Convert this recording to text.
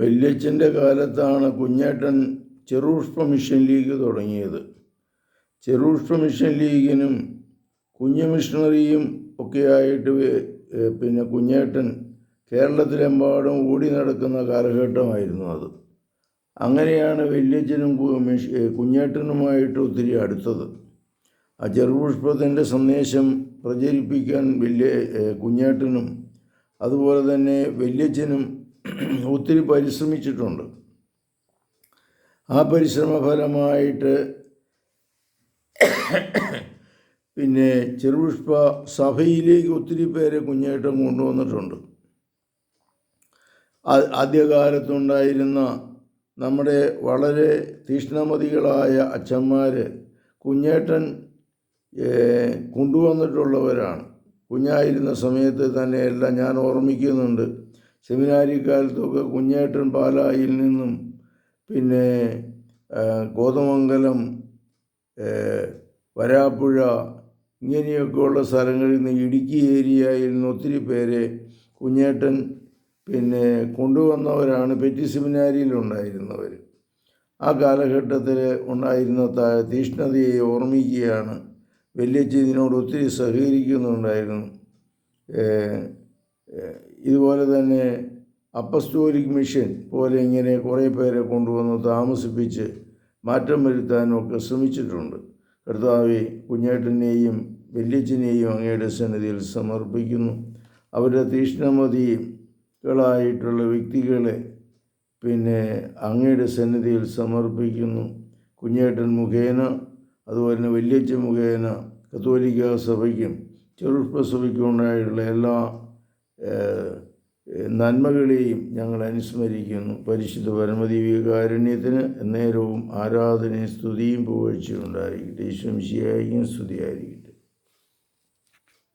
വല്യച്ഛന്റെ കാലത്താണ് Kunjettan Cherupushpa mission league തുടങ്ങിയത്. Cherupushpa mission ലീഗിനും കുഞ്ഞു മിഷണറിയും ഒക്കെയായിട്ട് പിന്നെ കുഞ്ഞേട്ടൻ കേരളത്തിലെമ്പാടും ഓടി നടക്കുന്ന കാലഘട്ടമായിരുന്നു അത്. അങ്ങനെയാണ് വല്യച്ഛനും കുഞ്ഞേട്ടനുമായിട്ട് ഒത്തിരി അടുത്തത്. ആ ചെറുപുഷ്പത്തിന്റെ സന്ദേശം പ്രചരിപ്പിക്കാൻ വലിയ കുഞ്ഞേട്ടനും അതുപോലെ തന്നെ വല്യച്ഛനും ഒത്തിരി പരിശ്രമിച്ചിട്ടുണ്ട്. ആ പരിശ്രമഫലമായിട്ട് പിന്നെ ചെറുപുഷ്പ സഭയിലേക്ക് ഒത്തിരി പേരെ കുഞ്ഞേട്ടം കൊണ്ടുവന്നിട്ടുണ്ട്. ആദ്യകാലത്തുണ്ടായിരുന്ന നമ്മുടെ വളരെ തീഷ്ണമതികളായ അച്ഛന്മാർ കുഞ്ഞേട്ടൻ കൊണ്ടുവന്നിട്ടുള്ളവരാണ്. കുഞ്ഞായിരുന്ന സമയത്ത് തന്നെയെല്ലാം ഞാൻ ഓർമ്മിക്കുന്നുണ്ട്. സെമിനാരി കാലത്തൊക്കെ കുഞ്ഞേട്ടൻ പാലായിൽ നിന്നും പിന്നെ കോതമംഗലം വരാപ്പുഴ ഇങ്ങനെയൊക്കെയുള്ള സ്ഥലങ്ങളിൽ നിന്ന് ഇടുക്കി ഏരിയയിൽ നിന്ന് ഒത്തിരി പേരെ കുഞ്ഞേട്ടൻ പിന്നെ കൊണ്ടുവന്നവരാണ് പെറ്റി സെമിനാരിയിലുണ്ടായിരുന്നവർ ആ കാലഘട്ടത്തിൽ ഉണ്ടായിരുന്ന തീഷ്ണതയെ ഓർമ്മിക്കുകയാണ്. വലിയ ഇതിനോട് ഒത്തിരി സഹകരിക്കുന്നുണ്ടായിരുന്നു. ഇതുപോലെ തന്നെ അപ്പസ്റ്റോലിക് മിഷൻ പോലെ ഇങ്ങനെ കുറേ പേരെ കൊണ്ടുവന്ന് താമസിപ്പിച്ച് മാറ്റം വരുത്താനൊക്കെ ശ്രമിച്ചിട്ടുണ്ട്. കർത്താവെ കുഞ്ഞേട്ടനെയും വല്യച്ഛനെയും അങ്ങയുടെ സന്നിധിയിൽ സമർപ്പിക്കുന്നു. അവരുടെ തീഷ്ണമതികളായിട്ടുള്ള വ്യക്തികളെ പിന്നെ അങ്ങയുടെ സന്നിധിയിൽ സമർപ്പിക്കുന്നു. കുഞ്ഞേട്ടൻ മുഖേന അതുപോലെ തന്നെ വല്യച്ഛൻ മുഖേന കത്തോലിക്ക സഭയ്ക്കും ചെറുപ്പ സഭയ്ക്കും ഉണ്ടായിട്ടുള്ള എല്ലാ നന്മകളെയും ഞങ്ങൾ അനുസ്മരിക്കുന്നു. പരിശുദ്ധ പരമദീവികാരുണ്യത്തിന് നേരവും ആരാധനയും സ്തുതിയും പുകഴ്ചയും ഉണ്ടായിരിക്കട്ടെ. ഈശ്വംശിയായിരിക്കും സ്തുതിയായിരിക്കട്ടെ.